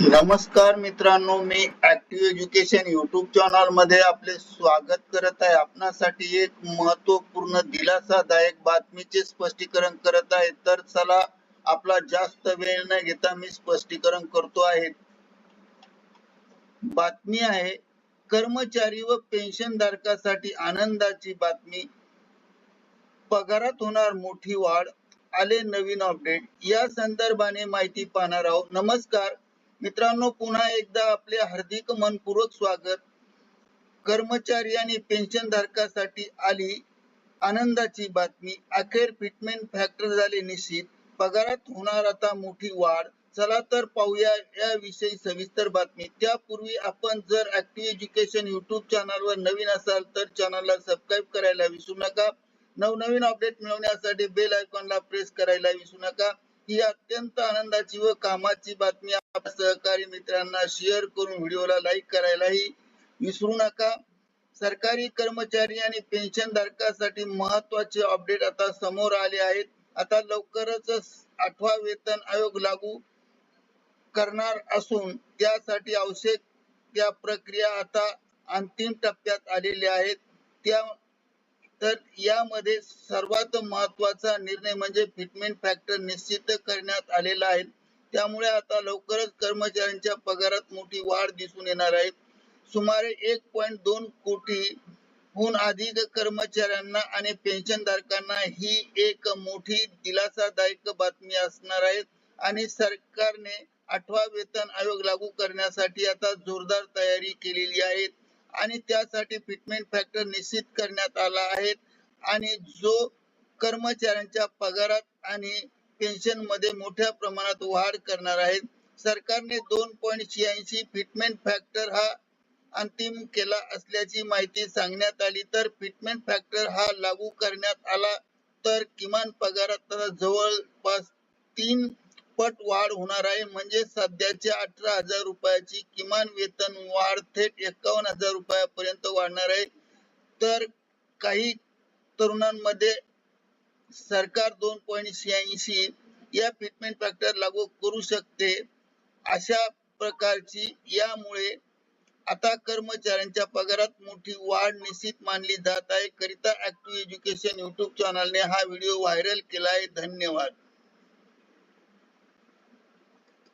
नमस्कार मित्रांनो मी ऍक्टिव्ह एज्युकेशन युट्यूब चॅनलमध्ये आपले स्वागत करत आहे. आपणासाठी एक महत्त्वपूर्ण दिलासादायक बातमीचे स्पष्टीकरण करत आहे. तर चला आपला जास्त वेळ न घेता मी स्पष्टीकरण करतो आहे. बातमी आहे कर्मचारी व पेन्शन धारकासाठी आनंदाची बातमी. पगारात होणार मोठी वाढ आले नवीन अपडेट या संदर्भाने माहिती पाहणार आहोत. नमस्कार मित्रांनो पुन्हा एकदा आपले हार्दिक मनपूर्वक स्वागत. कर्मचारी आणि पेन्शन धारकासाठी आली आनंदाची बातमी. अखेर फिटमेंट फॅक्टर झाले निश्चित. पगारात होणार आता मोठी वाढ. चला तर पाहूया याविषयी सविस्तर बातमी. त्यापूर्वी आपण जर ऍक्टिव्ह एज्युकेशन युट्यूब चॅनलवर नवीन असाल तर चॅनलला सबस्क्राईब करायला विसरू नका. नवनवीन अपडेट मिळवण्यासाठी बेल आयकॉनला प्रेस करायला विसरू नका. ही अत्यंत आनंदाची व कामाची बातमी आपल्या सहकारी मित्रांना शेअर करून व्हिडिओला लाईक करायलाही विसरू नका. सरकारी कर्मचारी आणि पेन्शन धारकासाठी महत्त्वाचे अपडेट आता समोर आले आहेत. आता लवकरच आठवा वेतन आयोग लागू करणार असून त्यासाठी आवश्यक त्या प्रक्रिया आता अंतिम टप्प्यात आलेल्या आहेत. त्या तर यामध्ये सर्वात महत्त्वाचा निर्णय म्हणजे फिटमेंट फॅक्टर निश्चित करण्यात आलेला आहे. त्यामुळे आता लवकरच कर्मचाऱ्यांच्या पगारात मोठी वाढ दिसून येणार आहे. सुमारे एक पॉईंट दोन कोटी हून अधिक कर्मचाऱ्यांना आणि पेन्शन धारकांना ही एक मोठी दिलासादायक बातमी असणार आहे. आणि सरकारने आठवा वेतन आयोग लागू करण्यासाठी आता जोरदार तयारी केलेली आहे. आणि त्यासाठी फिटमेंट फॅक्टर निश्चित करण्यात आला आहे. आणि जो कर्मचाऱ्यांच्या पगारात आणि पेन्शनमध्ये मोठ्या प्रमाणात वाढ करणार आहे. सरकारने दोन पॉईंट शहाऐंशी फिटमेंट फॅक्टर हा अंतिम केला असल्याची माहिती सांगण्यात आली. तर फिटमेंट फॅक्टर हा लागू करण्यात आला. तर किमान पगारात जवळपास तीन पट वाढ होणार आहे. म्हणजे सध्याच्या अठरा हजार रुपयाची किमान वेतन वाढ थेट एकावन्न हजार रुपयापर्यंत वाढणार आहे. तर काही तरुणांमध्ये सरकार दोन पॉईंट शहाऐंशी या फिटमेंट फॅक्टर लागू करू शकते. अशा प्रकारची यामुळे आता कर्मचाऱ्यांच्या पगारात मोठी वाढ निश्चित मानली जात आहे. करिता ऍक्टिव्ह एज्युकेशन युट्यूब चॅनलने हा व्हिडिओ व्हायरल केला आहे. धन्यवाद.